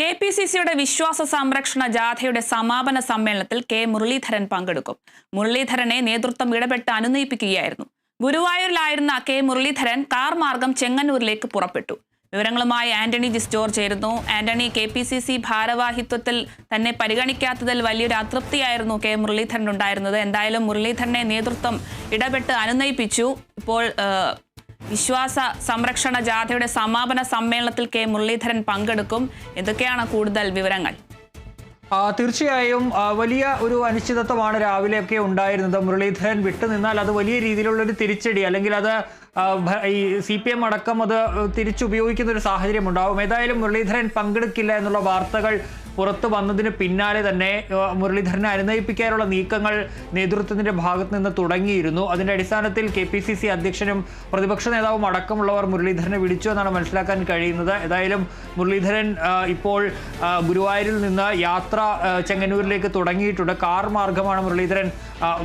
K P C സിയുടെ വിശ്വാസ സംരക്ഷണ ജാഥയുടെ സമാപന സമ്മേളനത്തിൽ കെ മുരളീധരൻ പങ്കെടുക്കും. മുരളീധരനെ നേതൃത്വം ഇടപെട്ട് അനുനയിപ്പിക്കുകയായിരുന്നു. ഗുരുവായൂരിലായിരുന്ന കെ മുരളീധരൻ കാർ മാർഗം ചെങ്ങന്നൂരിലേക്ക് പുറപ്പെട്ടു. വിവരങ്ങളുമായി ആന്റണി ജിസ് ജോർജ് ചേരുന്നു Antony K P C C ഭാരവാഹിത്വത്തിൽ തന്നെ പരിഗണിക്കാത്തതിൽ വലിയൊരു അതൃപ്തിയായിരുന്നു കെ മുരളീധരൻ ഉണ്ടായിരുന്നത് എന്തായാലും മുരളീധരനെ നേതൃത്വം ഇടപെട്ട് അനുനയിപ്പിച്ചു. ഇപ്പോൾ വിശ്വാസ സംരക്ഷണ ജാഥയുടെ സമാപന സമ്മേളനത്തിൽ കെ മുരളീധരൻ പങ്കെടുക്കും. എന്തൊക്കെയാണ് കൂടുതൽ വിവരങ്ങൾ. തീർച്ചയായും വലിയ ഒരു അനിശ്ചിതത്വമാണ് രാവിലെയൊക്കെ ഉണ്ടായിരുന്നത്. മുരളീധരൻ വിട്ടുനിന്നാൽ അത് വലിയ രീതിയിലുള്ള ഒരു തിരിച്ചടി അല്ലെങ്കിൽ അത് ഈ സി പി എം അടക്കം അത് തിരിച്ചുപയോഗിക്കുന്ന ഒരു സാഹചര്യം ഉണ്ടാവും. ഏതായാലും മുരളീധരൻ പങ്കെടുക്കില്ല എന്നുള്ള വാർത്തകൾ പുറത്തു വന്നതിന് പിന്നാലെ തന്നെ മുരളീധരനെ അനുനയിപ്പിക്കാനുള്ള നീക്കങ്ങൾ നേതൃത്വത്തിന്റെ ഭാഗത്ത് നിന്ന് തുടങ്ങിയിരുന്നു. അതിന്റെ അടിസ്ഥാനത്തിൽ കെ പി സി സി അധ്യക്ഷനും പ്രതിപക്ഷ നേതാവും അടക്കമുള്ളവർ മുരളീധരനെ വിളിച്ചു എന്നാണ് മനസ്സിലാക്കാൻ കഴിയുന്നത്. ഏതായാലും മുരളീധരൻ ഇപ്പോൾ ഗുരുവായൂരിൽ നിന്ന് യാത്ര ചെങ്ങന്നൂരിലേക്ക് തുടങ്ങിയിട്ടുണ്ട്. കാർ മാർഗമാണ് മുരളീധരൻ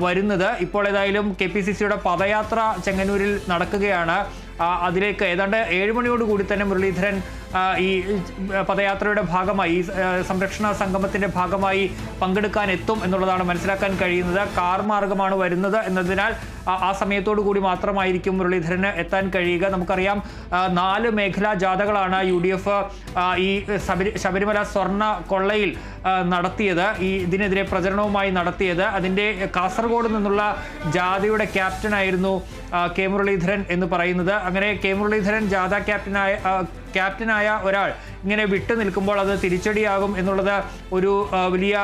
വരുന്നത്. ഇപ്പോൾ ഏതായാലും കെ പി സി സിയുടെ പദയാത്ര ചെങ്ങന്നൂരിൽ നടക്കുകയാണ്. അതിലേക്ക് ഏതാണ്ട് ഏഴ് മണിയോട് കൂടി തന്നെ മുരളീധരൻ ഈ പദയാത്രയുടെ ഭാഗമായി സംരക്ഷണ സംഗമത്തിന്റെ ഭാഗമായി പങ്കെടുക്കാൻ എത്തും എന്നുള്ളതാണ് മനസ്സിലാക്കാൻ കഴിയുന്നത്. കാർ മാർഗമാണ് വരുന്നത് എന്നതിനാൽ ആ- സമയത്തോടു കൂടി മാത്രമായിരിക്കും മുരളീധരന് എത്താൻ കഴിയുക. നമുക്കറിയാം നാല് മേഖലാ ജാഥകളാണ് യു ഡി എഫ് ഈ ശബരി ശബരിമല സ്വർണ കൊള്ളയിൽ നടത്തിയത്. ഈ ഇതിനെതിരെ പ്രചരണവുമായി നടത്തിയത്. അതിന്റെ കാസർഗോഡ് നിന്നുള്ള ജാഥയുടെ ക്യാപ്റ്റനായിരുന്നു കെ മുരളീധരൻ എന്ന് പറയുന്നത്. അങ്ങനെ കെ മുരളീധരൻ ജാഥ ക്യാപ്റ്റനായ ക്യാപ്റ്റനായ ഒരാൾ ഇങ്ങനെ വിട്ടു നിൽക്കുമ്പോൾ അത് തിരിച്ചടിയാകും എന്നുള്ളത് ഒരു വലിയ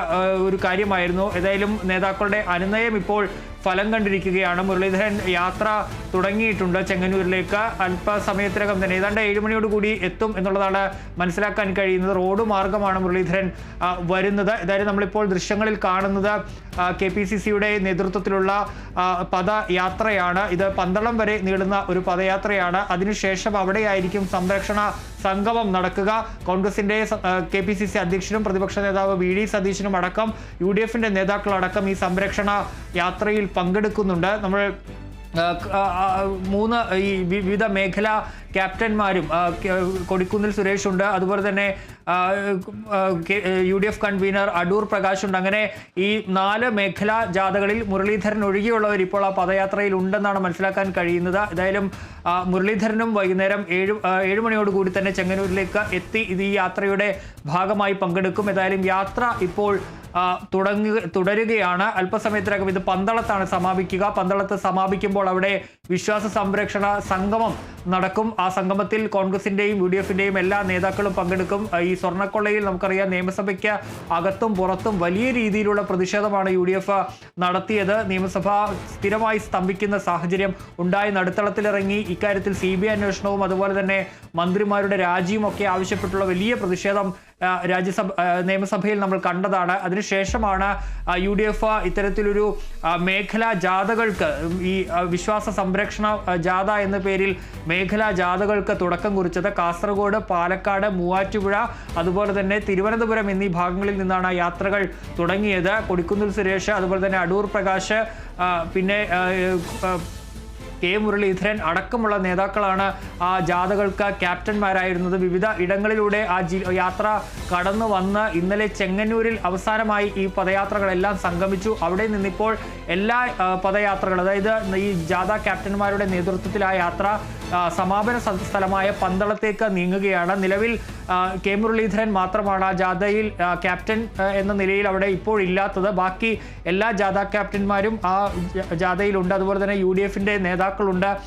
ഒരു കാര്യമായിരുന്നു. ഏതായാലും നേതാക്കളുടെ അനുനയം ഇപ്പോൾ ഫലം കണ്ടിരിക്കുകയാണ്. മുരളീധരൻ യാത്ര തുടങ്ങിയിട്ടുണ്ട് ചെങ്ങന്നൂരിലേക്ക്. അല്പസമയത്തിനകം തന്നെ ഏതാണ്ട് ഏഴ് മണിയോട് കൂടി എത്തും എന്നുള്ളതാണ് മനസ്സിലാക്കാൻ കഴിയുന്നത്. റോഡ് മാർഗമാണ് മുരളീധരൻ വരുന്നത്. ഏതായാലും നമ്മളിപ്പോൾ ദൃശ്യങ്ങളിൽ കാണുന്നത് കെ പി സി സിയുടെ നേതൃത്വത്തിലുള്ള പദയാത്രയാണ്. ഇത് പന്തളം വരെ നീളുന്ന ഒരു പദയാത്രയാണ്. അതിനുശേഷം അവിടെയായിരിക്കും സംരക്ഷണ സംഗമം നടക്കുക. കോൺഗ്രസിന്റെ കെ പി സി സി അധ്യക്ഷനും പ്രതിപക്ഷ നേതാവ് വി ഡി സതീശനും അടക്കം യു ഡി എഫിന്റെ നേതാക്കളടക്കം ഈ സംരക്ഷണ യാത്രയിൽ പങ്കെടുക്കുന്നുണ്ട്. നമ്മൾ മൂന്ന് ഈ വിവിധ മേഖലാ ക്യാപ്റ്റന്മാരും കൊടിക്കുന്നിൽ സുരേഷ് ഉണ്ട്. അതുപോലെ തന്നെ U D F convener Adoor Prakash ഉണ്ട്. അങ്ങനെ ഈ നാല് മേഖലാ ജാഥകളിൽ മുരളീധരൻ ഒഴികെയുള്ളവർ ഇപ്പോൾ ആ പദയാത്രയിൽ ഉണ്ടെന്നാണ് മനസ്സിലാക്കാൻ കഴിയുന്നത്. ഏതായാലും മുരളീധരനും വൈകുന്നേരം ഏഴ് ഏഴ് മണിയോട് കൂടി തന്നെ ചെങ്ങന്നൂരിലേക്ക് എത്തി ഇത് ഈ യാത്രയുടെ ഭാഗമായി പങ്കെടുക്കും. ഏതായാലും യാത്ര ഇപ്പോൾ തുടങ്ങുക തുടരുകയാണ്. അല്പസമയത്തിനകം ഇത് പന്തളത്താണ് സമാപിക്കുക. പന്തളത്ത് സമാപിക്കുമ്പോൾ അവിടെ വിശ്വാസ സംരക്ഷണ സംഗമം നടക്കും. ആ സംഗമത്തിൽ കോൺഗ്രസിന്റെയും യു ഡി എഫിന്റെയും എല്ലാ നേതാക്കളും പങ്കെടുക്കും. ഈ സ്വർണക്കൊള്ളയിൽ നമുക്കറിയാം നിയമസഭയ്ക്ക് അകത്തും പുറത്തും വലിയ രീതിയിലുള്ള പ്രതിഷേധമാണ് യു ഡി എഫ് നടത്തിയത്. നിയമസഭ സ്ഥിരമായി സ്തംഭിക്കുന്ന സാഹചര്യം ഉണ്ടായി. നടുത്തളത്തിലിറങ്ങി ഇക്കാര്യത്തിൽ സി ബി അന്വേഷണവും അതുപോലെ തന്നെ മന്ത്രിമാരുടെ രാജിയും ഒക്കെ ആവശ്യപ്പെട്ടുള്ള വലിയ പ്രതിഷേധം രാജ്യസഭ നിയമസഭയിൽ നമ്മൾ കണ്ടതാണ്. അതിനുശേഷമാണ് യു ഡി എഫ് ഇത്തരത്തിലൊരു മേഖലാ ജാഥകൾക്ക് ഈ വിശ്വാസ സംരക്ഷണ ജാഥ എന്ന പേരിൽ മേഖലാ ജാഥകൾക്ക് തുടക്കം കുറിച്ചത് കാസർഗോഡ് പാലക്കാട് മൂവാറ്റുപുഴ അതുപോലെ തന്നെ തിരുവനന്തപുരം എന്നീ ഭാഗങ്ങളിൽ നിന്നാണ് യാത്രകൾ തുടങ്ങിയത്. കൊടിക്കുന്നിൽ സുരേഷ് അതുപോലെ തന്നെ അടൂർ പ്രകാശ് പിന്നെ കെ മുരളീധരൻ അടക്കമുള്ള നേതാക്കളാണ് ആ ജാഥകൾക്ക് ക്യാപ്റ്റന്മാരായിരുന്നത്. വിവിധ ഇടങ്ങളിലൂടെ ആ യാത്ര കടന്നു വന്ന് ഇന്നലെ ചെങ്ങന്നൂരിൽ അവസാനമായി ഈ പദയാത്രകളെല്ലാം സംഗമിച്ചു. അവിടെ നിന്നിപ്പോൾ എല്ലാ പദയാത്രകൾ അതായത് ഈ ജാഥ ക്യാപ്റ്റന്മാരുടെ നേതൃത്വത്തിൽ ആ യാത്ര സമാപന സ്ഥ- സ്ഥലമായ പന്തളത്തേക്ക് നീങ്ങുകയാണ്. നിലവിൽ കെ മുരളീധരൻ മാത്രമാണ് ആ ജാഥയിൽ ക്യാപ്റ്റൻ എന്ന നിലയിൽ അവിടെ ഇപ്പോൾ ഇല്ലാത്തത് ബാക്കി എല്ലാ ജാഥ ക്യാപ്റ്റന്മാരും ആ ജാഥയിലുണ്ട്. അതുപോലെ തന്നെ യു ഡി എഫിന്റെ നേതാക്കളുണ്ട്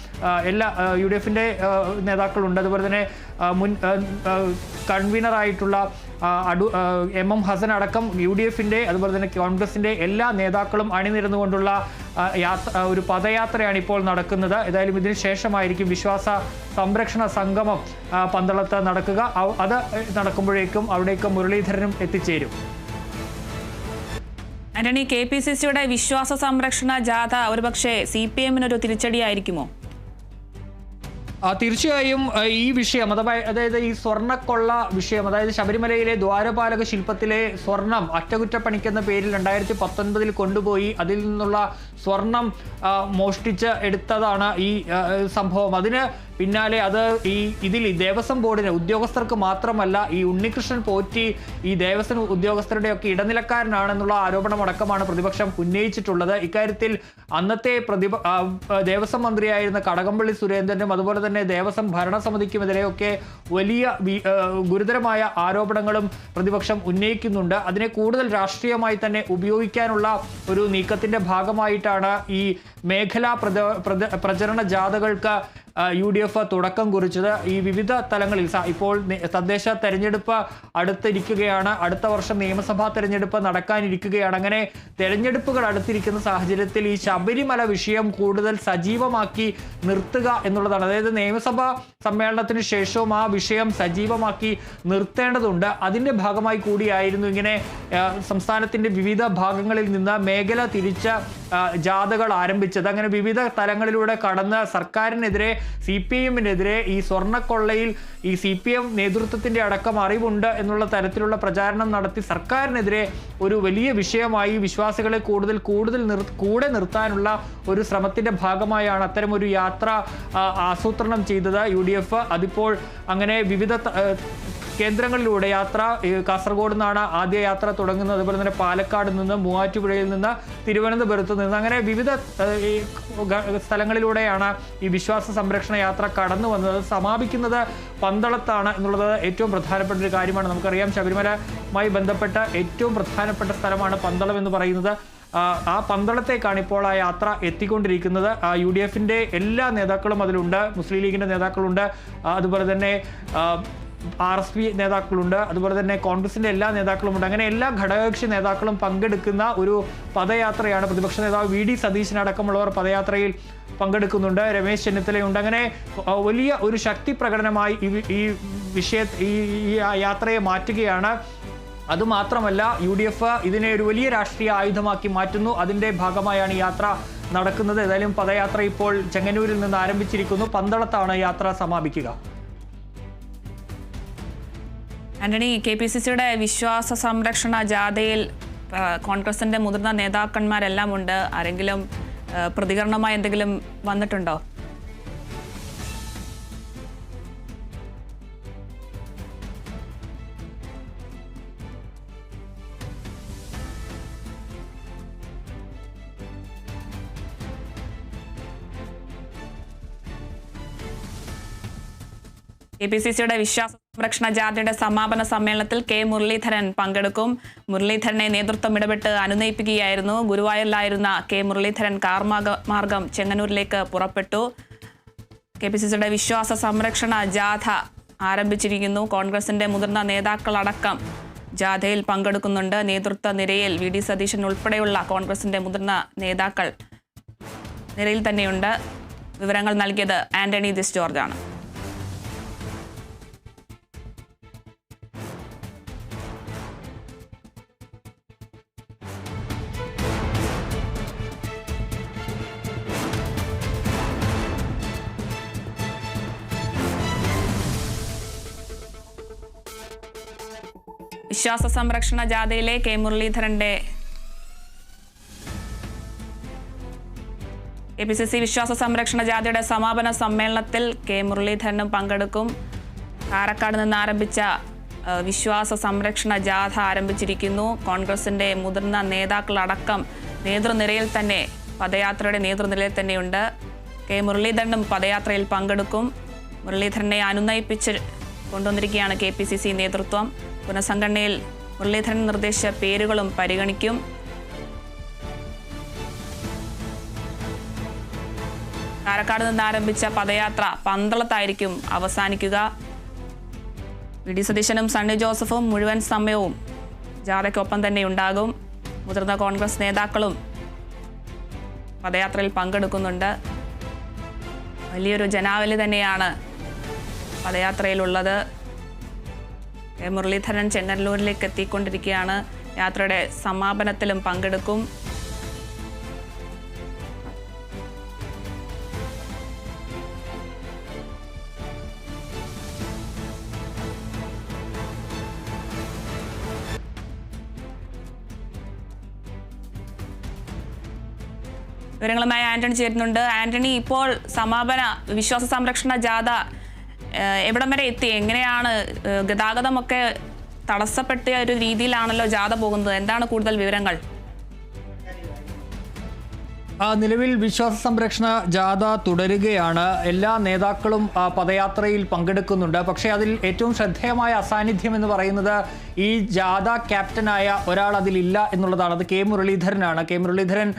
എല്ലാ യു ഡി എഫിന്റെ നേതാക്കളുണ്ട്. അതുപോലെ തന്നെ മുൻ കൺവീനറായിട്ടുള്ള അടു എം എം ഹസൻ അടക്കം യു ഡി എഫിന്റെ അതുപോലെ തന്നെ കോൺഗ്രസിന്റെ എല്ലാ നേതാക്കളും അണിനിരന്നുകൊണ്ടുള്ള യാത്ര ഒരു പദയാത്രയാണ് ഇപ്പോൾ നടക്കുന്നത്. ഏതായാലും ഇതിന് ശേഷമായിരിക്കും വിശ്വാസ സംരക്ഷണ സംഗമം പന്തളത്ത് നടക്കുക. അത് നടക്കുമ്പോഴേക്കും അവിടേക്ക് മുരളീധരനും എത്തിച്ചേരും. ആന്റണി കെ പി സി സിയുടെ വിശ്വാസ സംരക്ഷണ ജാഥ ഒരുപക്ഷെ സി പി എമ്മിനൊരു തിരിച്ചടിയായിരിക്കുമോ? തീർച്ചയായും ഈ വിഷയം അഥവാ അതായത് ഈ സ്വർണക്കൊള്ള വിഷയം അതായത് ശബരിമലയിലെ ദ്വാരപാലക ശില്പത്തിലെ സ്വർണം അറ്റകുറ്റപ്പണിക്കെന്ന പേരിൽ രണ്ടായിരത്തി പത്തൊൻപതിൽ കൊണ്ടുപോയി അതിൽ നിന്നുള്ള സ്വർണം മോഷ്ടിച്ച് എടുത്തതാണ് ഈ സംഭവം. അതിന് പിന്നാലെ അത് ഈ ഇതിൽ ഈ ദേവസ്വം ബോർഡിന് ഉദ്യോഗസ്ഥർക്ക് മാത്രമല്ല ഈ ഉണ്ണികൃഷ്ണൻ പോറ്റി ഈ ദേവസ്വം ഉദ്യോഗസ്ഥരുടെയൊക്കെ ഇടനിലക്കാരനാണെന്നുള്ള ആരോപണമടക്കമാണ് പ്രതിപക്ഷം ഉന്നയിച്ചിട്ടുള്ളത്. ഇക്കാര്യത്തിൽ അന്നത്തെ പ്രതിപ ദേവസ്വം മന്ത്രിയായിരുന്ന കടകംപള്ളി സുരേന്ദ്രനും അതുപോലെ തന്നെ ദേവസ്വം ഭരണസമിതിക്കുമെതിരെയൊക്കെ വലിയ ഗുരുതരമായ ആരോപണങ്ങളും പ്രതിപക്ഷം ഉന്നയിക്കുന്നുണ്ട്. അതിനെ കൂടുതൽ രാഷ്ട്രീയമായി തന്നെ ഉപയോഗിക്കാനുള്ള ഒരു നീക്കത്തിന്റെ ഭാഗമായിട്ടാണ് ഈ മേഖലാ പ്രച പ്രച- പ്രചരണ ജാഥകൾക്ക് യു ഡി എഫ് തുടക്കം കുറിച്ചത് ഈ വിവിധ തലങ്ങളിൽ. ഇപ്പോൾ തദ്ദേശ തെരഞ്ഞെടുപ്പ് അടുത്തിരിക്കുകയാണ്. അടുത്ത വർഷം നിയമസഭാ തെരഞ്ഞെടുപ്പ് നടക്കാനിരിക്കുകയാണ്. അങ്ങനെ തെരഞ്ഞെടുപ്പുകൾ അടുത്തിരിക്കുന്ന സാഹചര്യത്തിൽ ഈ ശബരിമല വിഷയം കൂടുതൽ സജീവമാക്കി നിർത്തുക എന്നുള്ളതാണ്. അതായത് നിയമസഭാ സമ്മേളനത്തിന് ശേഷവും ആ വിഷയം സജീവമാക്കി നിർത്തേണ്ടതുണ്ട്. അതിന്റെ ഭാഗമായി കൂടിയായിരുന്നു ഇങ്ങനെ സംസ്ഥാനത്തിന്റെ വിവിധ ഭാഗങ്ങളിൽ നിന്ന് മേഖല തിരിച്ച ജാഥകൾ ജാഥകൾ ആരംഭിച്ചത് അങ്ങനെ വിവിധ തലങ്ങളിലൂടെ കടന്ന് സർക്കാരിനെതിരെ സി പി എമ്മിനെതിരെ ഈ സ്വർണക്കൊള്ളയിൽ ഈ സി പി എം നേതൃത്വത്തിന്റെ അടക്കം അറിവുണ്ട് എന്നുള്ള തരത്തിലുള്ള പ്രചാരണം നടത്തി സർക്കാരിനെതിരെ ഒരു വലിയ വിഷയമായി വിശ്വാസികളെ കൂടുതൽ കൂടുതൽ നിർ കൂടെ നിർത്താനുള്ള ഒരു ശ്രമത്തിന്റെ ഭാഗമായാണ് അത്തരം ഒരു യാത്ര ആസൂത്രണം ചെയ്തത് യു ഡി എഫ്. അതിപ്പോൾ അങ്ങനെ വിവിധ കേന്ദ്രങ്ങളിലൂടെ യാത്ര കാസർഗോഡ് നിന്നാണ് ആദ്യ യാത്ര തുടങ്ങുന്നത്. അതുപോലെ തന്നെ പാലക്കാട് നിന്ന് മൂവാറ്റുപുഴയിൽ നിന്ന് തിരുവനന്തപുരത്ത് നിന്ന്. അങ്ങനെ വിവിധ സ്ഥലങ്ങളിലൂടെയാണ് ഈ വിശ്വാസ സംരക്ഷണ യാത്ര കടന്നു വന്നത്. സമാപിക്കുന്നത് പന്തളത്താണ് എന്നുള്ളത് ഏറ്റവും പ്രധാനപ്പെട്ട ഒരു കാര്യമാണ്. നമുക്കറിയാം ശബരിമലയുമായി ബന്ധപ്പെട്ട ഏറ്റവും പ്രധാനപ്പെട്ട സ്ഥലമാണ് പന്തളം എന്ന് പറയുന്നത്. ആ പന്തളത്തേക്കാണ് ഇപ്പോൾ ആ യാത്ര എത്തിക്കൊണ്ടിരിക്കുന്നത്. യു ഡി എഫിന്റെ എല്ലാ നേതാക്കളും അതിലുണ്ട്. മുസ്ലിം ലീഗിന്റെ നേതാക്കളുണ്ട്. അതുപോലെ തന്നെ ആർ എസ് പി നേതാക്കളുണ്ട്. അതുപോലെ തന്നെ കോൺഗ്രസിന്റെ എല്ലാ നേതാക്കളുമുണ്ട്. അങ്ങനെ എല്ലാ ഘടകകക്ഷി നേതാക്കളും പങ്കെടുക്കുന്ന ഒരു പദയാത്രയാണ് പ്രതിപക്ഷ നേതാവ് വി ഡി സതീശൻ അടക്കമുള്ളവർ പദയാത്രയിൽ പങ്കെടുക്കുന്നുണ്ട്. രമേശ് ചെന്നിത്തലയുണ്ട്. അങ്ങനെ വലിയ ഒരു ശക്തി പ്രകടനമായി ഈ വിഷയ ഈ യാത്രയെ മാറ്റുകയാണ്. അതുമാത്രമല്ല യു ഡി എഫ് ഇതിനെ ഒരു വലിയ രാഷ്ട്രീയ ആയുധമാക്കി മാറ്റുന്നു. അതിന്റെ ഭാഗമായാണ് യാത്ര നടക്കുന്നത്. ഏതായാലും പദയാത്ര ഇപ്പോൾ ചെങ്ങന്നൂരിൽ നിന്ന് ആരംഭിച്ചിരിക്കുന്നു. പന്തളത്താണ് യാത്ര സമാപിക്കുക. ആന്റണി കെ പി സി സിയുടെ വിശ്വാസ സംരക്ഷണ ജാഥയിൽ കോൺഗ്രസിന്റെ മുതിർന്ന നേതാക്കന്മാരെല്ലാം ഉണ്ട്. ആരെങ്കിലും പ്രതികരണമായി എന്തെങ്കിലും വന്നിട്ടുണ്ടോ? കെ പി സി സിയുടെ വിശ്വാസ സംരക്ഷണ ജാഥയുടെ സമാപന സമ്മേളനത്തിൽ കെ മുരളീധരൻ പങ്കെടുക്കും. മുരളീധരനെ നേതൃത്വം ഇടപെട്ട് അനുനയിപ്പിക്കുകയായിരുന്നു. ഗുരുവായൂരിലായിരുന്ന കെ മുരളീധരൻ കാർമാർഗ മാർഗം ചെങ്ങന്നൂരിലേക്ക് പുറപ്പെട്ടു. കെ പി സി സിയുടെ വിശ്വാസ സംരക്ഷണ ജാഥ ആരംഭിച്ചിരിക്കുന്നു. കോൺഗ്രസിന്റെ മുതിർന്ന നേതാക്കളടക്കം ജാഥയിൽ പങ്കെടുക്കുന്നുണ്ട്. നേതൃത്വ നിരയിൽ വി ഡി സതീശൻ ഉൾപ്പെടെയുള്ള കോൺഗ്രസിന്റെ മുതിർന്ന നേതാക്കൾ നിരയിൽ തന്നെയുണ്ട്. വിവരങ്ങൾ നൽകിയത് ആന്റണി ദിസ് ജോർജാണ്. വിശ്വാസ സംരക്ഷണ ജാഥയിലെ കെ മുരളീധരന്റെ എ പി സി സി വിശ്വാസ സംരക്ഷണ ജാഥയുടെ സമാപന സമ്മേളനത്തിൽ കെ മുരളീധരനും പങ്കെടുക്കും. കാരക്കാട് നിന്ന് ആരംഭിച്ച വിശ്വാസ സംരക്ഷണ ജാഥ ആരംഭിച്ചിരിക്കുന്നു. കോൺഗ്രസിന്റെ മുതിർന്ന നേതാക്കളടക്കം നേതൃനിരയിൽ തന്നെ പദയാത്രയുടെ നേതൃനിരയിൽ തന്നെയുണ്ട്. കെ മുരളീധരനും പദയാത്രയിൽ പങ്കെടുക്കും. മുരളീധരനെ അനുനയിപ്പിച്ച് കൊണ്ടുവന്നിരിക്കുകയാണ് കെ പി സി സി നേതൃത്വം. പുനഃസംഘടനയിൽ മുരളീധരൻ നിർദ്ദേശിച്ച പേരുകളും പരിഗണിക്കും. കാരക്കാട് നിന്ന് ആരംഭിച്ച പദയാത്ര പന്തളത്തായിരിക്കും അവസാനിക്കുക. വി ഡി സതീശനും സണ്ണി ജോസഫും മുഴുവൻ സമയവും ജാഥയ്ക്കൊപ്പം തന്നെ ഉണ്ടാകും. മുതിർന്ന കോൺഗ്രസ് നേതാക്കളും പദയാത്രയിൽ പങ്കെടുക്കുന്നുണ്ട്. വലിയൊരു ജനാവലി തന്നെയാണ് പദയാത്രയിലുള്ളത്. മുരളീധരൻ ചെന്നല്ലൂരിലേക്ക് എത്തിക്കൊണ്ടിരിക്കുകയാണ് യാത്രയുടെ സമാപനത്തിലും പങ്കെടുക്കും. വിവരങ്ങളുമായി ആന്റണി ചേരുന്നുണ്ട്. ആന്റണി ഇപ്പോൾ സമാപന വിശ്വാസ സംരക്ഷണ ജാഥ എവിടം വരെ എത്തി? എങ്ങനെയാണ് ഗതാഗതമൊക്കെ തടസ്സപ്പെട്ട ഒരു രീതിയിലാണല്ലോ ജാഥ പോകുന്നത്? എന്താണ് കൂടുതൽ വിവരങ്ങൾ? നിലവിൽ വിശ്വാസ സംരക്ഷണ ജാഥ തുടരുകയാണ്. എല്ലാ നേതാക്കളും പദയാത്രയിൽ പങ്കെടുക്കുന്നുണ്ട്. പക്ഷേ അതിൽ ഏറ്റവും ശ്രദ്ധേയമായ അസാന്നിധ്യം എന്ന് പറയുന്നത് ഈ ജാഥ ക്യാപ്റ്റനായ ഒരാൾ അതിലില്ല എന്നുള്ളതാണ്. അത് കെ മുരളീധരനാണ്. കെ മുരളീധരൻ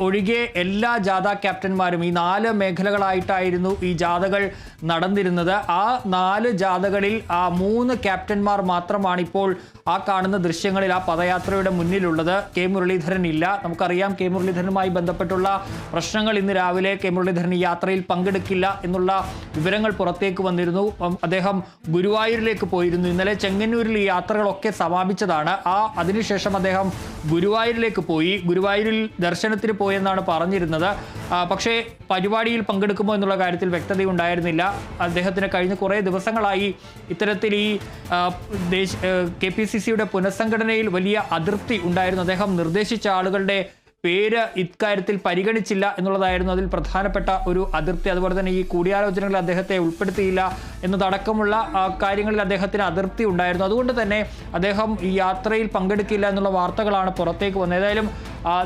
ഒഴികെ എല്ലാ ജാഥ ക്യാപ്റ്റന്മാരും ഈ നാല് മേഖലകളായിട്ടായിരുന്നു ഈ ജാഥകൾ നടന്നിരുന്നത്. ആ നാല് ജാഥകളിൽ ആ മൂന്ന് ക്യാപ്റ്റന്മാർ മാത്രമാണ് ഇപ്പോൾ ആ കാണുന്ന ദൃശ്യങ്ങളിൽ ആ പദയാത്രയുടെ മുന്നിലുള്ളത്. കെ മുരളീധരൻ ഇല്ല. നമുക്കറിയാം കെ മുരളീധരനുമായി ബന്ധപ്പെട്ടുള്ള പ്രശ്നങ്ങൾ ഇന്ന് രാവിലെ കെ മുരളീധരൻ യാത്രയിൽ പങ്കെടുക്കില്ല എന്നുള്ള വിവരങ്ങൾ പുറത്തേക്ക് വന്നിരുന്നു. അദ്ദേഹം ഗുരുവായൂരിലേക്ക് പോയിരുന്നു. ഇന്നലെ ചെങ്ങന്നൂരിൽ ഈ യാത്രകളൊക്കെ സമാപിച്ചതാണ്. ആ അതിനുശേഷം അദ്ദേഹം ഗുരുവായൂരിലേക്ക് പോയി. ഗുരുവായൂരിൽ ദർശനത്തിന് പോയെന്നാണ് പറഞ്ഞിരുന്നത്. പക്ഷേ പരിപാടിയിൽ പങ്കെടുക്കുമോ എന്നുള്ള കാര്യത്തിൽ വ്യക്തതയുണ്ടായിരുന്നില്ല. അദ്ദേഹത്തിന് കഴിഞ്ഞ കുറേ ദിവസങ്ങളായി ഇത്തരത്തിൽ ഈ കെ പി സി സിയുടെ പുനഃസംഘടനയിൽ വലിയ അതിർത്തി ഉണ്ടായിരുന്നു. അദ്ദേഹം നിർദ്ദേശിച്ച ആളുകളുടെ പേര് ഇക്കാര്യത്തിൽ പരിഗണിച്ചില്ല എന്നുള്ളതായിരുന്നു അതിൽ പ്രധാനപ്പെട്ട ഒരു അതിർത്തി. അതുപോലെ തന്നെ ഈ കൂടിയാലോചനകളിൽ അദ്ദേഹത്തെ ഉൾപ്പെടുത്തിയില്ല എന്നതടക്കമുള്ള കാര്യങ്ങളിൽ അദ്ദേഹത്തിന് അതിർത്തി ഉണ്ടായിരുന്നു. അതുകൊണ്ട് തന്നെ അദ്ദേഹം ഈ യാത്രയിൽ പങ്കെടുക്കില്ല എന്നുള്ള വാർത്തകളാണ് പുറത്തേക്ക് വന്നത്. ഏതായാലും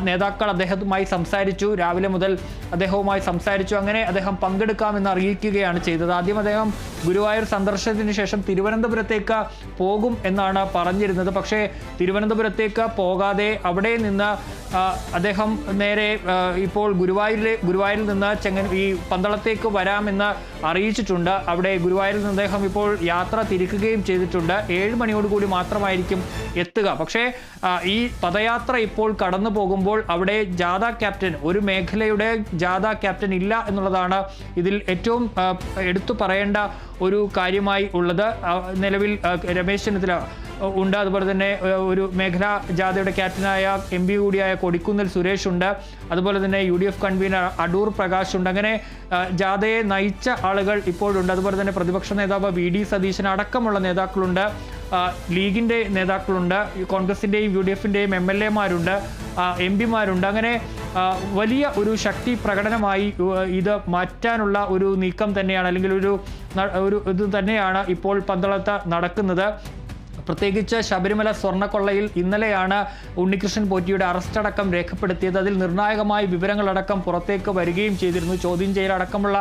നേതാക്കൾ അദ്ദേഹവുമായി സംസാരിച്ചു. രാവിലെ മുതൽ അദ്ദേഹവുമായി സംസാരിച്ചു. അങ്ങനെ അദ്ദേഹം പങ്കെടുക്കാമെന്ന് അറിയിക്കുകയാണ് ചെയ്തത്. ആദ്യം അദ്ദേഹം ഗുരുവായൂർ സന്ദർശനത്തിന് ശേഷം തിരുവനന്തപുരത്തേക്ക് പോകും എന്നാണ് പറഞ്ഞിരുന്നത്. പക്ഷേ തിരുവനന്തപുരത്തേക്ക് പോകാതെ അവിടെ നിന്ന് അദ്ദേഹം നേരെ ഇപ്പോൾ ഗുരുവായൂരിലെ ഗുരുവായൂരിൽ നിന്ന് ചെങ്ങൻ ഈ പന്തളത്തേക്ക് വരാമെന്ന് അറിയിച്ചിട്ടുണ്ട്. അവിടെ ഗുരുവായൂരിൽ നിന്ന് അദ്ദേഹം ഇപ്പോൾ യാത്ര തിരിക്കുകയും ചെയ്തിട്ടുണ്ട്. ഏഴ് മണിയോടുകൂടി മാത്രമായിരിക്കും എത്തുക. പക്ഷേ ഈ പദയാത്ര ഇപ്പോൾ കടന്നു പോകുമ്പോൾ അവിടെ ജാഥ ക്യാപ്റ്റൻ ഒരു മേഖലയുടെ ജാഥ ക്യാപ്റ്റൻ ഇല്ല എന്നുള്ളതാണ് ഇതിൽ ഏറ്റവും എടുത്തു പറയേണ്ട ഒരു കാര്യമായി ഉള്ളത്. നിലവിൽ രമേശ് ചെന്നിത്തല ഉണ്ട്. അതുപോലെ തന്നെ ഒരു മേഖലാ ജാഥയുടെ ക്യാപ്റ്റനായ എം പി കൂടിയായ കൊടിക്കുന്നിൽ സുരേഷ് ഉണ്ട്. അതുപോലെ തന്നെ U D F convener Adoor Prakash ഉണ്ട്. അങ്ങനെ ജാഥയെ നയിച്ച ആളുകൾ ഇപ്പോഴുണ്ട്. അതുപോലെ തന്നെ പ്രതിപക്ഷ നേതാവ് വി ഡി സതീശൻ അടക്കമുള്ള നേതാക്കളുണ്ട്. ലീഗിന്റെ നേതാക്കളുണ്ട് കോൺഗ്രസിന്റെയും യു ഡി എഫിന്റെയും എം എൽ എമാരുണ്ട് എം പിമാരുണ്ട്. അങ്ങനെ വലിയ ഒരു ശക്തി പ്രകടനമായി ഇത് മാറ്റാനുള്ള ഒരു നീക്കം തന്നെയാണ് അല്ലെങ്കിൽ ഒരു ഒരു ഇത് തന്നെയാണ് ഇപ്പോൾ പന്തളത്ത് നടക്കുന്നത്. പ്രത്യേകിച്ച് ശബരിമല സ്വർണക്കൊള്ളയിൽ ഇന്നലെയാണ് ഉണ്ണികൃഷ്ണൻ പോറ്റിയുടെ അറസ്റ്റ് അടക്കം രേഖപ്പെടുത്തിയത്. അതിൽ നിർണായകമായ വിവരങ്ങളടക്കം പുറത്തേക്ക് വരികയും ചെയ്തിരുന്നു. ചോദ്യം ചെയ്യലടക്കമുള്ള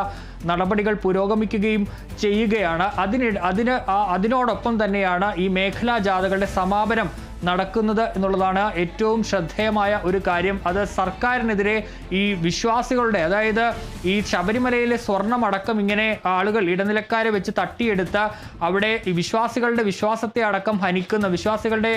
നടപടികൾ പുരോഗമിക്കുകയും ചെയ്യുകയാണ്. അതിന് അതിന് അതിനോടൊപ്പം തന്നെയാണ് ഈ മേഖലാ ജാഥകളുടെ സമാപനം നടക്കുന്നത് എന്നുള്ളതാണ് ഏറ്റവും ശ്രദ്ധേയമായ ഒരു കാര്യം. അത് സർക്കാരിനെതിരെ ഈ വിശ്വാസികളുടെ അതായത് ഈ ശബരിമലയിലെ സ്വർണമടക്കം ഇങ്ങനെ ആളുകൾ ഇടനിലക്കാരെ വെച്ച് തട്ടിയെടുത്ത് അവിടെ ഈ വിശ്വാസികളുടെ വിശ്വാസത്തെ അടക്കം ഹനിക്കുന്ന വിശ്വാസികളുടെ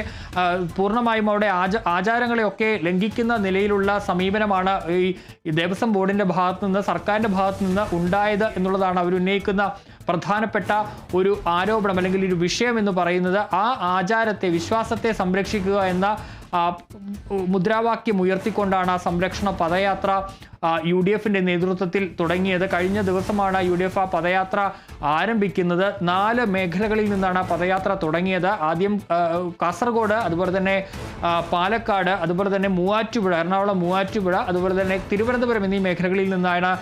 പൂർണമായും അവിടെ ആച ആചാരങ്ങളെയൊക്കെ ലംഘിക്കുന്ന നിലയിലുള്ള സമീപനമാണ് ഈ ദേവസ്വം ബോർഡിന്റെ ഭാഗത്തുനിന്ന് സർക്കാരിന്റെ ഭാഗത്തു നിന്ന് ഉണ്ടായത് എന്നുള്ളതാണ് അവർ ഉന്നയിക്കുന്ന പ്രധാനപ്പെട്ട ഒരു ആരോപണം അല്ലെങ്കിൽ ഒരു വിഷയം എന്ന് പറയുന്നത് ആ ആചാരത്തെ വിശ്വാസത്തെ സംരക്ഷിക്കുക എന്ന മുദ്രാവാക്യം ഉയർത്തിക്കൊണ്ടാണ് ആ സംരക്ഷണ പദയാത്ര യു ഡി എഫിന്റെ നേതൃത്വത്തിൽ തുടങ്ങിയത്. കഴിഞ്ഞ ദിവസമാണ് യു ഡി എഫ് ആ പദയാത്ര ആരംഭിക്കുന്നത്. നാല് മേഖലകളിൽ നിന്നാണ് ആ പദയാത്ര തുടങ്ങിയത്. ആദ്യം കാസർഗോഡ് അതുപോലെ തന്നെ പാലക്കാട് അതുപോലെ തന്നെ മൂവാറ്റുപുഴ എറണാകുളം മൂവാറ്റുപുഴ അതുപോലെ തന്നെ തിരുവനന്തപുരം എന്നീ മേഖലകളിൽ നിന്നാണ്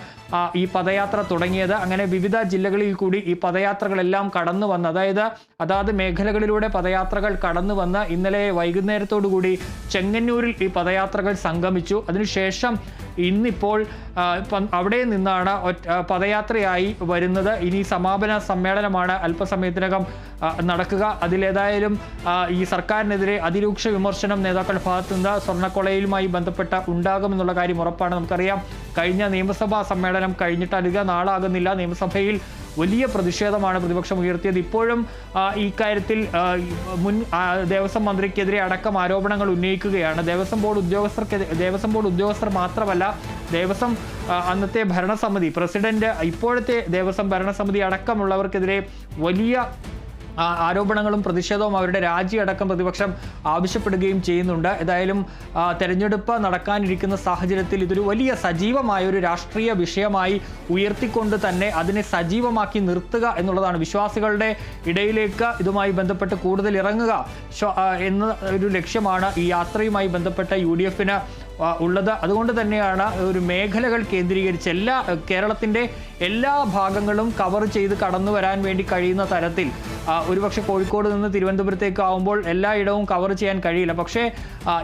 ഈ പദയാത്ര തുടങ്ങിയത്. അങ്ങനെ വിവിധ ജില്ലകളിൽ കൂടി ഈ പദയാത്രകളെല്ലാം കടന്നു വന്ന്. അതായത് അതാത് മേഖലകളിലൂടെ പദയാത്രകൾ കടന്നു വന്ന് ഇന്നലെ വൈകുന്നേരത്തോടു കൂടി ചെങ്ങന്നൂരിൽ ഈ പദയാത്രകൾ സംഗമിച്ചു. അതിനുശേഷം ഇന്നിപ്പോൾ പ- അവിടെ നിന്നാണ് പദയാത്രയായി വരുന്നത്. ഇനി സമാപന സമ്മേളനമാണ് അല്പസമയത്തിനകം നടക്കുക. അതിലേതായാലും ഈ സർക്കാരിനെതിരെ അതിരൂക്ഷ വിമർശനം നേതാക്കളുടെ ഭാഗത്തുനിന്ന് സ്വർണക്കൊളയിലുമായി ബന്ധപ്പെട്ട ഉണ്ടാകുമെന്നുള്ള കാര്യം ഉറപ്പാണ് നമുക്കറിയാം. കഴിഞ്ഞ നിയമസഭാ സമ്മേളനം കഴിഞ്ഞിട്ട് അധികം നാളാകുന്നില്ല. നിയമസഭയിൽ വലിയ പ്രതിഷേധമാണ് പ്രതിപക്ഷം ഉയർത്തിയത്. ഇപ്പോഴും ഈ കാര്യത്തിൽ മുൻ ദേവസ്വം മന്ത്രിക്കെതിരെ അടക്കം ആരോപണങ്ങൾ ഉന്നയിക്കുകയാണ്. ദേവസ്വം ബോർഡ് ഉദ്യോഗസ്ഥർക്കെതിരെ ദേവസ്വം ബോർഡ് ഉദ്യോഗസ്ഥർ മാത്രമല്ല ദേവസ്വം അന്നത്തെ ഭരണസമിതി പ്രസിഡന്റ് ഇപ്പോഴത്തെ ദേവസ്വം ഭരണസമിതി അടക്കമുള്ളവർക്കെതിരെ വലിയ ആരോപണങ്ങളും പ്രതിഷേധവും അവരുടെ രാജി അടക്കം പ്രതിപക്ഷം ആവശ്യപ്പെടുകയും ചെയ്യുന്നുണ്ട്. ഏതായാലും തെരഞ്ഞെടുപ്പ് നടക്കാനിരിക്കുന്ന സാഹചര്യത്തിൽ ഇതൊരു വലിയ സജീവമായ ഒരു രാഷ്ട്രീയ വിഷയമായി ഉയർത്തിക്കൊണ്ട് തന്നെ അതിനെ സജീവമാക്കി നിർത്തുക എന്നുള്ളതാണ്. വിശ്വാസികളുടെ ഇടയിലേക്ക് ഇതുമായി ബന്ധപ്പെട്ട് കൂടുതൽ ഇറങ്ങുക. എന്ന ഒരു ലക്ഷ്യമാണ് ഈ യാത്രയുമായി ബന്ധപ്പെട്ട യു ഉള്ളത്. അതുകൊണ്ട് തന്നെയാണ് ഒരു മേഖലകൾ കേന്ദ്രീകരിച്ച് എല്ലാ കേരളത്തിന്റെ എല്ലാ ഭാഗങ്ങളും കവർ ചെയ്ത് കടന്നു വരാൻ വേണ്ടി കഴിയുന്ന തരത്തിൽ ഒരുപക്ഷെ കോഴിക്കോട് നിന്ന് തിരുവനന്തപുരത്തേക്ക് ആവുമ്പോൾ എല്ലായിടവും കവർ ചെയ്യാൻ കഴിയില്ല. പക്ഷേ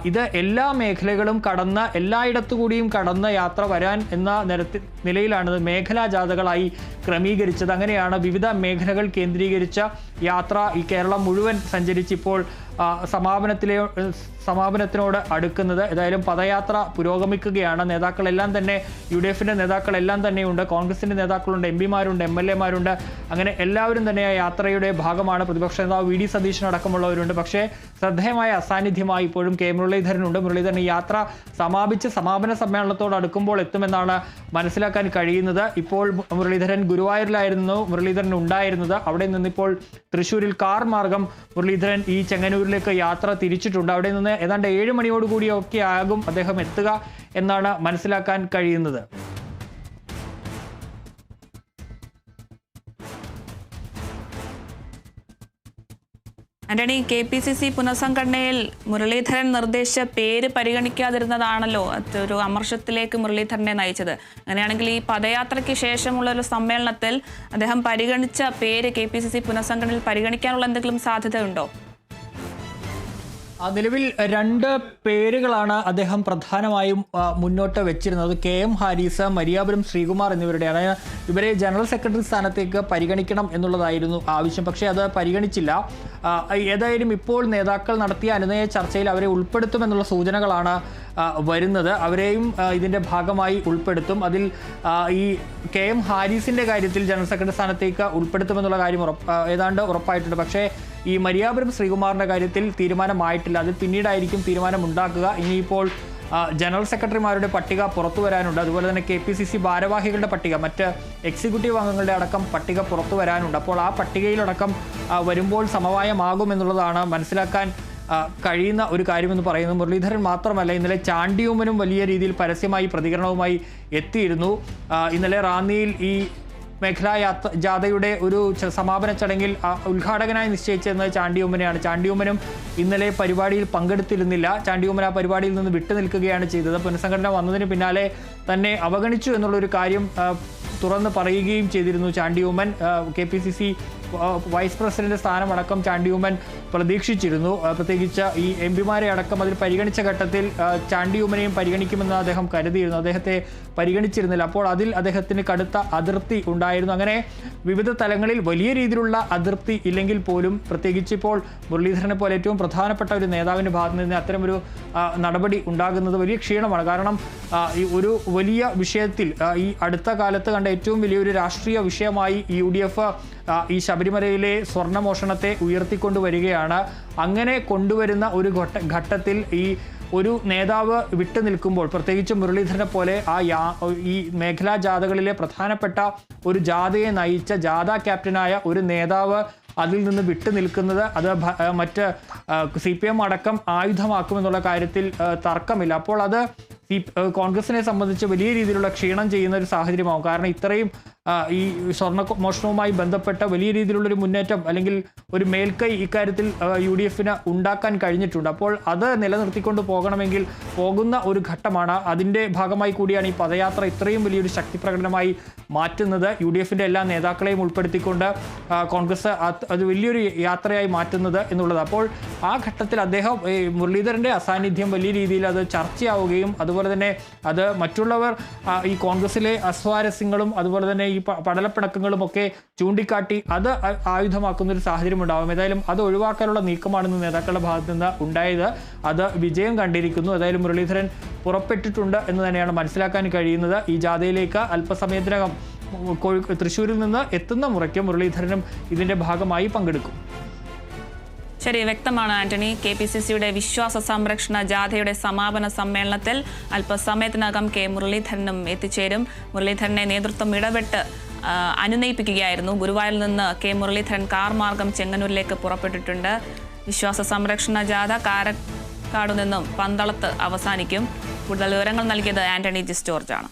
ഇത് എല്ലാ മേഖലകളും കടന്ന എല്ലായിടത്തു കൂടിയും കടന്ന യാത്ര വരാൻ എന്ന നിരത്തിൽ നിലയിലാണിത്. മേഖലാ ജാഥകളായി ക്രമീകരിച്ചത്. അങ്ങനെയാണ് വിവിധ മേഖലകൾ കേന്ദ്രീകരിച്ച യാത്ര ഈ കേരളം മുഴുവൻ സഞ്ചരിച്ചിപ്പോൾ സമാപനത്തിലെ സമാപനത്തിനോട് അടുക്കുന്നത്. ഏതായാലും പദയാത്ര പുരോഗമിക്കുകയാണ്. നേതാക്കളെല്ലാം തന്നെ യു ഡി എഫിന്റെ നേതാക്കളെല്ലാം തന്നെയുണ്ട്. കോൺഗ്രസിന്റെ നേതാക്കളുണ്ട് എം പിമാരുണ്ട് എം എൽ എമാരുണ്ട്. അങ്ങനെ എല്ലാവരും തന്നെ ആ യാത്രയുടെ ഭാഗമാണ്. പ്രതിപക്ഷ നേതാവ് വി ഡി സതീശനടക്കമുള്ളവരുണ്ട് പക്ഷേ ശ്രദ്ധേയമായ അസാന്നിധ്യമായി ഇപ്പോഴും കെ. മുരളീധരനുണ്ട്. മുരളീധരൻ യാത്ര സമാപിച്ച് സമാപന സമ്മേളനത്തോട് അടുക്കുമ്പോൾ എത്തുമെന്നാണ് മനസ്സിലാക്കാൻ കഴിയുന്നത്. ഇപ്പോൾ മുരളീധരൻ ഗുരുവായൂരിലായിരുന്നു മുരളീധരൻ ഉണ്ടായിരുന്നത്. അവിടെ നിന്നിപ്പോൾ തൃശ്ശൂരിൽ കാർ മാർഗം മുരളീധരൻ ഈ ചെങ്ങന്നൂരിലേക്ക് യാത്ര തിരിച്ചിട്ടുണ്ട്. അവിടെ നിന്ന് ഏതാണ്ട് ഏഴ് മണിയോടുകൂടിയൊക്കെ ആകും അദ്ദേഹം എത്തുക എന്നാണ് മനസ്സിലാക്കാൻ കഴിയുന്നത്. Antony K P C C പുനഃസംഘടനയിൽ Muraleedharan നിർദ്ദേശിച്ച പേര് പരിഗണിക്കാതിരുന്നതാണല്ലോ ഒരു അമർഷത്തിലേക്ക് മുരളീധരനെ നയിച്ചത്. അങ്ങനെയാണെങ്കിൽ ഈ പദയാത്രയ്ക്ക് ശേഷമുള്ള ഒരു സമ്മേളനത്തിൽ അദ്ദേഹം പരിഗണിച്ച പേര് കെ പി സി സി പുനഃസംഘടനയിൽ പരിഗണിക്കാനുള്ള എന്തെങ്കിലും സാധ്യതയുണ്ടോ? നിലവിൽ രണ്ട് പേരുകളാണ് അദ്ദേഹം പ്രധാനമായും മുന്നോട്ട് വെച്ചിരുന്നത്. കെ എം ഹാരിസ് മരിയാപുരം ശ്രീകുമാർ എന്നിവരുടെ അതായത് ഇവരെ ജനറൽ സെക്രട്ടറി സ്ഥാനത്തേക്ക് പരിഗണിക്കണം എന്നുള്ളതായിരുന്നു ആവശ്യം. പക്ഷേ അത് പരിഗണിച്ചില്ല. ഏതായാലും ഇപ്പോൾ നേതാക്കൾ നടത്തിയ അനുനയ ചർച്ചയിൽ അവരെ ഉൾപ്പെടുത്തുമെന്നുള്ള സൂചനകളാണ് വരുന്നത്. അവരെയും ഇതിന്റെ ഭാഗമായി ഉൾപ്പെടുത്തും. അതിൽ ഈ കെ എം ഹാരിസിന്റെ കാര്യത്തിൽ ജനറൽ സെക്രട്ടറി സ്ഥാനത്തേക്ക് ഉൾപ്പെടുത്തുമെന്നുള്ള കാര്യം ഉറപ്പ് ഏതാണ്ട് ഉറപ്പായിട്ടുണ്ട്. പക്ഷേ ഈ മരിയാപുരം ശ്രീകുമാറിന്റെ കാര്യത്തിൽ തീരുമാനമായിട്ടില്ല. അത് പിന്നീടായിരിക്കും തീരുമാനമുണ്ടാക്കുക. ഇനിയിപ്പോൾ ജനറൽ സെക്രട്ടറിമാരുടെ പട്ടിക പുറത്തു വരാനുണ്ട്. അതുപോലെ തന്നെ കെ പി സി സി ഭാരവാഹികളുടെ പട്ടിക മറ്റ് എക്സിക്യൂട്ടീവ് അംഗങ്ങളുടെ അടക്കം പട്ടിക പുറത്തു വരാനുണ്ട്. അപ്പോൾ ആ പട്ടികയിലടക്കം വരുമ്പോൾ വരുമ്പോൾ സമവായമാകുമെന്നുള്ളതാണ് മനസ്സിലാക്കാൻ കഴിയുന്ന ഒരു കാര്യമെന്ന് പറയുന്നത്. മുരളീധരൻ മാത്രമല്ല ഇന്നലെ ചാണ്ടിയൂമനും വലിയ രീതിയിൽ പരസ്യമായി പ്രതികരണവുമായി എത്തിയിരുന്നു. ഇന്നലെ റാന്നിയിൽ ഈ മേഖലാ ജാഥയുടെ ഒരു സമാപന ചടങ്ങിൽ ഉദ്ഘാടകനായി നിശ്ചയിച്ചിരുന്നത് ചാണ്ടിയുമ്മനെയാണ്. ചാണ്ടിയുമ്മനും ഇന്നലെ പരിപാടിയിൽ പങ്കെടുത്തിരുന്നില്ല. ചാണ്ടിയുമ്മൻ ആ പരിപാടിയിൽ നിന്ന് വിട്ടു നിൽക്കുകയാണ് ചെയ്തത്. പുനഃസംഘടന വന്നതിന് പിന്നാലെ തന്നെ അവഗണിച്ചു എന്നുള്ളൊരു കാര്യം തുറന്ന് പറയുകയും ചെയ്തിരുന്നു Chandy Oommen. K P C C vice president സ്ഥാനമടക്കം Chandy Oommen പ്രതീക്ഷിച്ചിരുന്നു. പ്രത്യേകിച്ച് ഈ എം പിമാരെ അടക്കം അതിൽ പരിഗണിച്ച ഘട്ടത്തിൽ ചാണ്ടിയുമ്മനെയും പരിഗണിക്കുമെന്ന് അദ്ദേഹം കരുതിയിരുന്നു. അദ്ദേഹത്തെ പരിഗണിച്ചിരുന്നില്ല. അപ്പോൾ അതിൽ അദ്ദേഹത്തിന് കടുത്ത അതിർത്തി ഉണ്ടായിരുന്നു. അങ്ങനെ വിവിധ തലങ്ങളിൽ വലിയ രീതിയിലുള്ള അതിർത്തി ഇല്ലെങ്കിൽ പോലും പ്രത്യേകിച്ച് ഇപ്പോൾ മുരളീധരനെ പോലെ ഏറ്റവും പ്രധാനപ്പെട്ട ഒരു നേതാവിന്റെ ഭാഗത്ത് നിന്ന് അത്തരമൊരു നടപടി ഉണ്ടാകുന്നത് വലിയ ക്ഷീണമാണ്. കാരണം ഈ ഒരു വലിയ വിഷയത്തിൽ ഈ അടുത്ത കാലത്ത് കണ്ട ഏറ്റവും വലിയൊരു രാഷ്ട്രീയ വിഷയമായി യു ഡി എഫ് ഈ ശബരിമലയിലെ സ്വർണമോഷണത്തെ ഉയർത്തിക്കൊണ്ടുവരികയാണ്. അങ്ങനെ കൊണ്ടുവരുന്ന ഒരു ഘട്ട ഘട്ടത്തിൽ ഈ ഒരു നേതാവ് വിട്ടു നിൽക്കുമ്പോൾ പ്രത്യേകിച്ച് മുരളീധരനെ പോലെ ആ യാ ഈ മേഖലാ ജാഥകളിലെ പ്രധാനപ്പെട്ട ഒരു ജാഥയെ നയിച്ച ജാഥ ക്യാപ്റ്റനായ ഒരു നേതാവ് അതിൽ നിന്ന് വിട്ടു നിൽക്കുന്നത് അത് മറ്റ് സി പി എം അടക്കം ആയുധമാക്കുമെന്നുള്ള കാര്യത്തിൽ തർക്കമില്ല. അപ്പോൾ അത് ഈ കോൺഗ്രസിനെ സംബന്ധിച്ച് വലിയ രീതിയിലുള്ള ക്ഷീണം ചെയ്യുന്ന ഒരു സാഹചര്യമാവും. കാരണം ഇത്രയും ഈ സ്വർണ മോഷണവുമായി ബന്ധപ്പെട്ട വലിയ രീതിയിലുള്ളൊരു മുന്നേറ്റം അല്ലെങ്കിൽ ഒരു മേൽക്കൈ ഇക്കാര്യത്തിൽ യു ഡി എഫിന് ഉണ്ടാക്കാൻ കഴിഞ്ഞിട്ടുണ്ട്. അപ്പോൾ അത് നിലനിർത്തിക്കൊണ്ട് പോകണമെങ്കിൽ പോകുന്ന ഒരു ഘട്ടമാണ്. അതിന്റെ ഭാഗമായി കൂടിയാണ് ഈ പദയാത്ര ഇത്രയും വലിയൊരു ശക്തി പ്രകടനമായി മാറ്റുന്നത്. യു ഡി എഫിന്റെ എല്ലാ നേതാക്കളെയും ഉൾപ്പെടുത്തിക്കൊണ്ട് കോൺഗ്രസ് അത് വലിയൊരു യാത്രയായി മാറ്റുന്നത് എന്നുള്ളത്. അപ്പോൾ ആ ഘട്ടത്തിൽ അദ്ദേഹം മുരളീധരന്റെ അസാന്നിധ്യം വലിയ രീതിയിൽ അത് ചർച്ചയാവുകയും അതുപോലെ തന്നെ അത് മറ്റുള്ളവർ ഈ കോൺഗ്രസിലെ അസ്വാരസ്യങ്ങളും അതുപോലെ തന്നെ ഈ പടലപ്പിണക്കങ്ങളും ഒക്കെ ചൂണ്ടിക്കാട്ടി അത് ആയുധമാക്കുന്ന ഒരു സാഹചര്യം ഉണ്ടാവും. ഏതായാലും അത് ഒഴിവാക്കാനുള്ള നീക്കമാണെന്ന് നേതാക്കളുടെ ഭാഗത്ത് നിന്ന് ഉണ്ടായത്. അത് വിജയം കണ്ടിരിക്കുന്നു. ഏതായാലും മുരളീധരൻ പുറപ്പെട്ടിട്ടുണ്ട് എന്ന് തന്നെയാണ് മനസ്സിലാക്കാൻ കഴിയുന്നത്. ഈ ജാഥയിലേക്ക് അല്പസമയത്തിനകം തൃശ്ശൂരിൽ നിന്ന് എത്തുന്ന മുറയ്ക്ക് മുരളീധരനും ഇതിന്റെ ഭാഗമായി പങ്കെടുക്കും. ശരി വ്യക്തമാണ് ആന്റണി. കെ പി സി സിയുടെ വിശ്വാസ സംരക്ഷണ ജാഥയുടെ സമാപന സമ്മേളനത്തിൽ അല്പസമയത്തിനകം കെ മുരളീധരനും എത്തിച്ചേരും. മുരളീധരനെ നേതൃത്വം ഇടപെട്ട് അനുനയിപ്പിക്കുകയായിരുന്നു. ഗുരുവായൂരിൽ നിന്ന് കെ മുരളീധരൻ കാർ മാർഗം ചെങ്ങന്നൂരിലേക്ക് പുറപ്പെട്ടിട്ടുണ്ട്. വിശ്വാസ സംരക്ഷണ ജാഥ കാരക്കാടു നിന്നും പന്തളത്ത് അവസാനിക്കും. കൂടുതൽ വിവരങ്ങൾ നൽകിയത് ആന്റണി ജിസ് ജോർജാണ്